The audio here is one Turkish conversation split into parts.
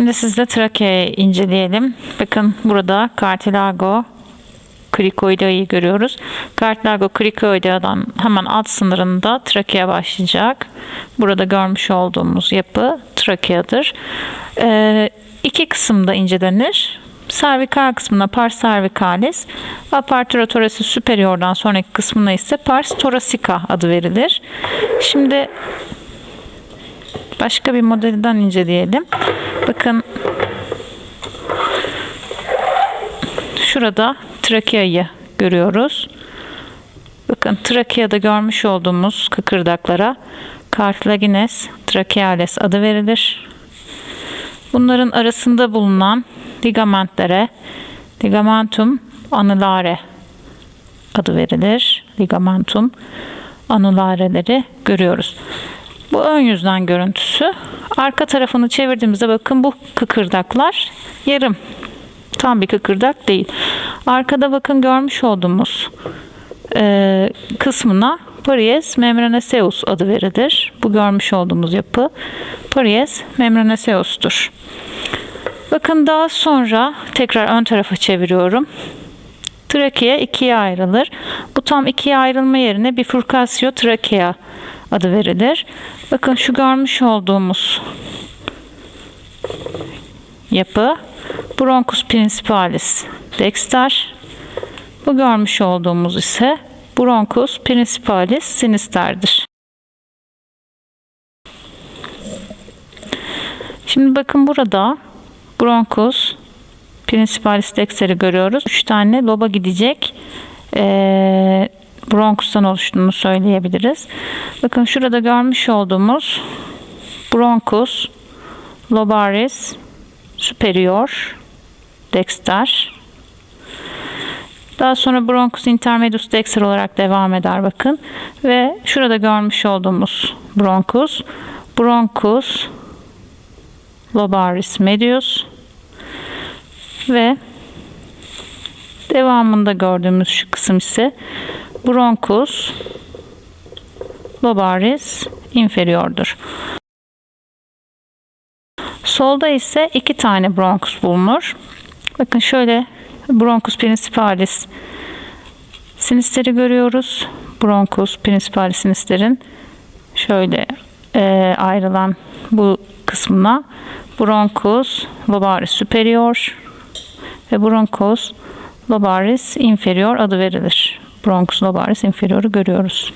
Şimdi sizle trakeayı inceleyelim. Bakın burada cartilago krikoideayı görüyoruz. Cartilago krikoideadan hemen alt sınırında trakea başlayacak. Burada görmüş olduğumuz yapı trakeadır. Ee, iki kısımda incelenir. Servikal kısmına pars cervicalis, apertura thoracis superior'dan sonraki kısmına ise pars thoracica adı verilir. Şimdi başka bir modelden inceleyelim. Bakın şurada trakeayı görüyoruz. Bakın trakeada görmüş olduğumuz kıkırdaklara cartilagines tracheales adı verilir. Bunların arasında bulunan ligamentlere ligamentum anulare adı verilir. Ligamentum anulareleri görüyoruz. Bu ön yüzden görüntüsü. Arka tarafını çevirdiğimizde bakın bu kıkırdaklar yarım. Tam bir kıkırdak değil. Arkada bakın görmüş olduğumuz e, kısmına Paries membranaceus adı verilir. Bu görmüş olduğumuz yapı Paries membranaceus'tur. Bakın daha sonra tekrar ön tarafa çeviriyorum. Trakea ikiye ayrılır. Bu tam ikiye ayrılma yerine bifurkasyo trakea adı verilir. Bakın şu görmüş olduğumuz yapı Bronchus principalis dexter. Bu görmüş olduğumuz ise Bronchus principalis sinisterdir. Şimdi bakın burada Bronchus principalis dexter'i görüyoruz. 3 tane loba gidecek ee, bronkustan oluştuğunu söyleyebiliriz. Bakın şurada görmüş olduğumuz bronkus lobaris superior dexter daha sonra bronchus intermedius dexter olarak devam eder bakın. Ve şurada görmüş olduğumuz bronchus bronchus lobaris medius ve devamında gördüğümüz şu kısım ise bronchus lobaris inferiordur. Solda ise iki tane bronkus bulunur. Bakın şöyle bronkus principalis sinisteri görüyoruz. Bronkus principalis sinisterin şöyle e, ayrılan bu kısmına bronkus lobaris superior ve bronchus lobaris inferior adı verilir. Bronchus lobaris inferior'u görüyoruz.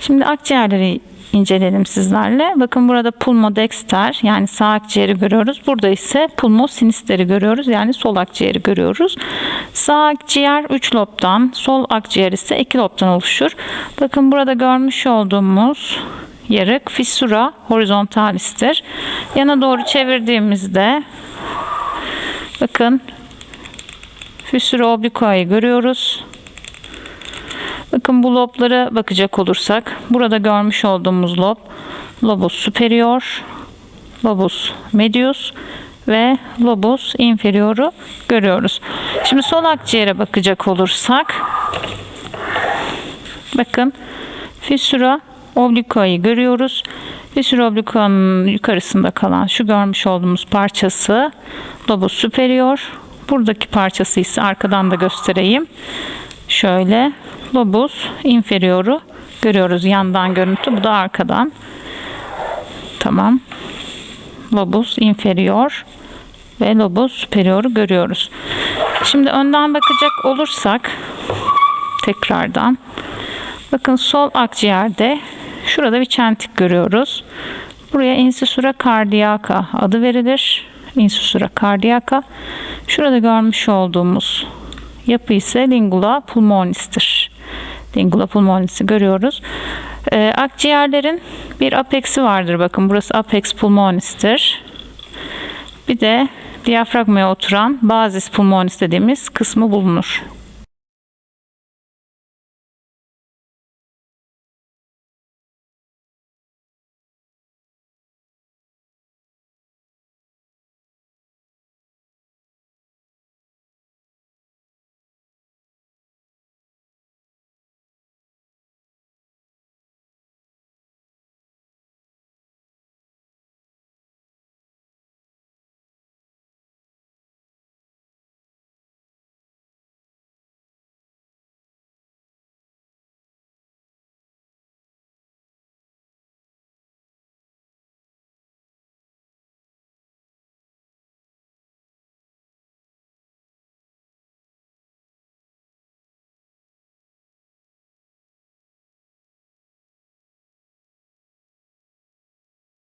Şimdi akciğerleri inceleyelim sizlerle. Bakın burada pulmodexter yani sağ akciğeri görüyoruz. Burada ise pulmosinisteri görüyoruz. Yani sol akciğeri görüyoruz. Sağ akciğer 3 lobdan, sol akciğer ise 2 lobdan oluşur. Bakın burada görmüş olduğumuz yarık fissura horizontalistir. Yana doğru çevirdiğimizde bakın fissura obliqua'yı görüyoruz. Bakın bu loblara bakacak olursak burada görmüş olduğumuz lob lobus superior, lobus medius ve lobus inferioru görüyoruz. Şimdi sol akciğere bakacak olursak bakın fissura obliqua'yı görüyoruz. Fissura obliqua'nın yukarısında kalan şu görmüş olduğumuz parçası lobus superior. Buradaki parçası ise arkadan da göstereyim. Şöyle lobus inferioru görüyoruz yandan görüntü. Bu da arkadan. Tamam. Lobus inferior ve lobus superioru görüyoruz. Şimdi önden bakacak olursak tekrardan bakın sol akciğerde şurada bir çentik görüyoruz. Buraya insisura cardiaca adı verilir. Insisura cardiaca. Şurada görmüş olduğumuz yapı ise lingula pulmonis'tir. Lingula pulmonis'i görüyoruz. Ee, akciğerlerin bir apex'i vardır. Bakın burası apex pulmonis'tir. Bir de diyafragmaya oturan bazis pulmonis dediğimiz kısmı bulunur.